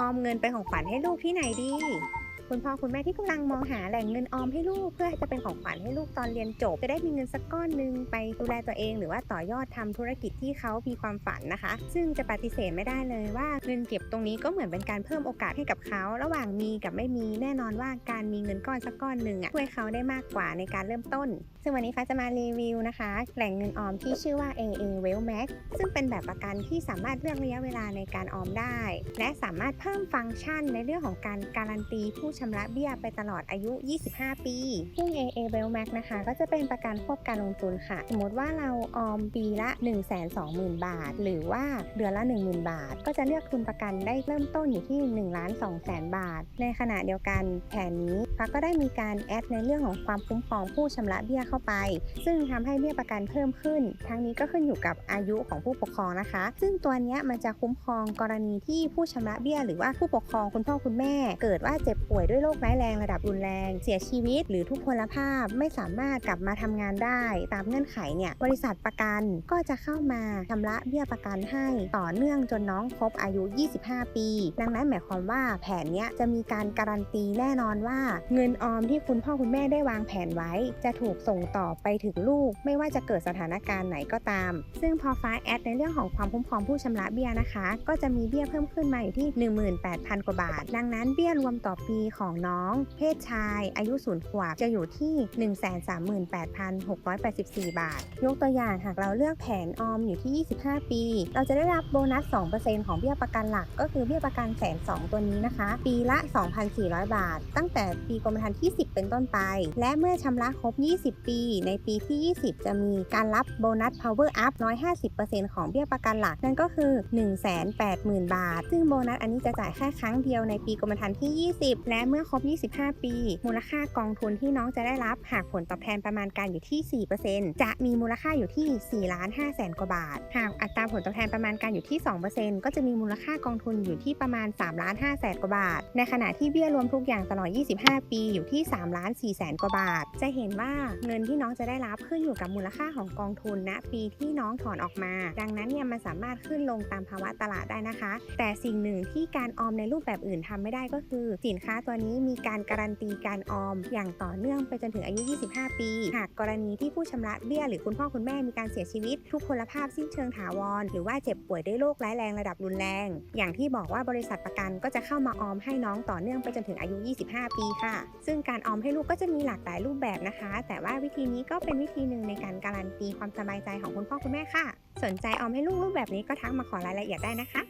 ออมเงินไปของขวัญให้ลูกที่ไหนดี คุณพ่อคุณแม่ที่กำลังมองหาแหล่งเงินออมให้ลูก เพื่อจะเป็นของขวัญให้ลูกตอนเรียนจบ จะได้มีเงินสักก้อนหนึ่งไปดูแลตัวเอง หรือว่าต่อยอดทำธุรกิจที่เขามีความฝันนะคะ ซึ่งจะปฏิเสธไม่ได้เลยว่าเงินเก็บตรงนี้ก็เหมือนเป็นการเพิ่มโอกาสให้กับเขา ระหว่างมีกับไม่มีแน่นอนว่าการมีเงินก้อนสักก้อนหนึ่งอะช่วยเขาได้มากกว่าในการเริ่มต้น ซึ่งวันนี้ฟ้าจะมารีวิวนะคะ แหล่งเงินออมที่ชื่อว่า AA Wealth Max ซึ่งเป็นแบบประกันที่สามารถเลือกระยะเวลาในการออมได้ และสามารถเพิ่มฟังก์ชันในเรื่องของการการันตีผู้ชำระเบี้ยไปตลอดอายุ 25 ปี ซึ่ง AA Wealth Max นะคะ ก็จะเป็นประกันควบการลงทุนค่ะ สมมติว่าเราออมปีละ 120,000 บาท หรือว่าเดือนละ 10,000 บาท ก็จะเลือกทุนประกันได้เริ่มต้นอยู่ที่1ล้าน2แสนบาท ในขณะเดียวกันแผนนี้ฟ้าก็ได้มีการแอดในเรื่องของความคุ้มครองผู้ชำระเบี้ยเข้าไป ซึ่งทำให้เบี้ยประกันเพิ่มขึ้น ทั้งนี้ก็ขึ้นอยู่กับอายุของผู้ปกครองนะคะ ซึ่งตัวนี้มันจะคุ้มครองกรณีที่ผู้ชำระเบี้ย หรือว่าผู้ปกครองคุณพ่อคุณแม่ เกิดว่าเจ็บป่วยด้วยโรคร้ายแรงระดับรุนแรง เสียชีวิต หรือทุพพลภาพไม่สามารถกลับมาทำงานได้ ตามเงื่อนไขเนี่ยบริษัทประกันก็จะเข้ามาชำระเบี้ยประกันให้ต่อเนื่องจนน้องครบอายุ 25 ปี ดังนั้นหมายความว่าแผนเนี้ยจะมีการการันตีแน่นอนว่า เงินออมที่คุณพ่อคุณแม่ได้วางแผนไว้ จะถูกส่งต่อไปถึงลูก ไม่ว่าจะเกิดสถานการณ์ไหนก็ตาม ซึ่งพอฟ้าแอดในเรื่องของความคุ้มครองผู้ชำระเบี้ยนะคะ ก็จะมีเบี้ยเพิ่มขึ้นมาอยู่ที่ 18,000 กว่าบาท ดังนั้นเบี้ยรวมต่อปีของน้อง เพศชายอายุ0ขวบจะอยู่ที่ 138,684 บาท ยกตัวอย่างหากเราเลือกแผนออมอยู่ที่ 25 ปี เราจะได้รับโบนัส 2%ของเบี้ยประกันหลัก ก็คือเบี้ยประกันแสนสองตัวนี้นะคะ ปีละ 2,400 บาท ตั้งแต่ปีกรมธรรม์ที่ 10 เป็นต้นไป และเมื่อชำระครบ 20 ปี ในปีที่ 20 จะมีการรับโบนัส power up 150%ของเบี้ยประกันหลัก นั่นก็คือ 180,000 บาท ซึ่งโบนัสอันนี้จะจ่ายแค่ครั้งเดียวในปีกรมธรรม์ที่ 20 และเมื่อครบ 25 ปี มูลค่ากองทุนที่น้องจะได้รับหากผลตอบแทนประมาณการอยู่ที่ 4%จะมีมูลค่าอยู่ที่ 4 ล้าน5แสนกว่าบาท หากอัตราผลตอบแทนประมาณการอยู่ที่ 2%ก็จะมีมูลค่ากองทุนอยู่ที่ประมาณ3ล้าน5แสนกว่าบาท ในขณะที่เบี้ยรวมทุกอย่างตลอด 25 ปีอยู่ที่3ล้าน4แสนกว่าบาท จะเห็นว่าเงินที่น้องจะได้รับขึ้นอยู่กับมูลค่าของกองทุนณปีที่น้องถอนออกมา ดังนั้นเนี่ยมันสามารถขึ้นลงตามภาวะตลาดได้นะคะ แต่สิ่งหนึ่งที่การออมในรูปแบบอื่นทำไม่ได้ก็คือ สินค้าตัวนี้มีการการันตีการออม อย่างต่อเนื่องไปจนถึงอายุ 25 ปี หากกรณีที่ผู้ชำระเบี้ยหรือคุณพ่อคุณแม่มีการเสียชีวิต ทุกพลภาพสิ้นเชิงถาวร หรือว่าเจ็บป่วยด้วยโรคร้ายแรงระดับรุนแรง อย่างที่บอกว่าบริษัทประกันก็จะเข้ามาออมให้น้องต่อเนื่องไปจนถึงอายุ 25 ปีค่ะ ซึ่งการออมให้ลูกก็จะมีหลากหลายรูปแบบนะคะ แต่ว่าวิธีนี้ก็เป็นวิธีหนึ่งในการการันตีความสบายใจของคุณพ่อคุณแม่ค่ะ สนใจออมให้ลูกรูปแบบนี้ก็ทักมาขอรายละเอียดได้นะคะ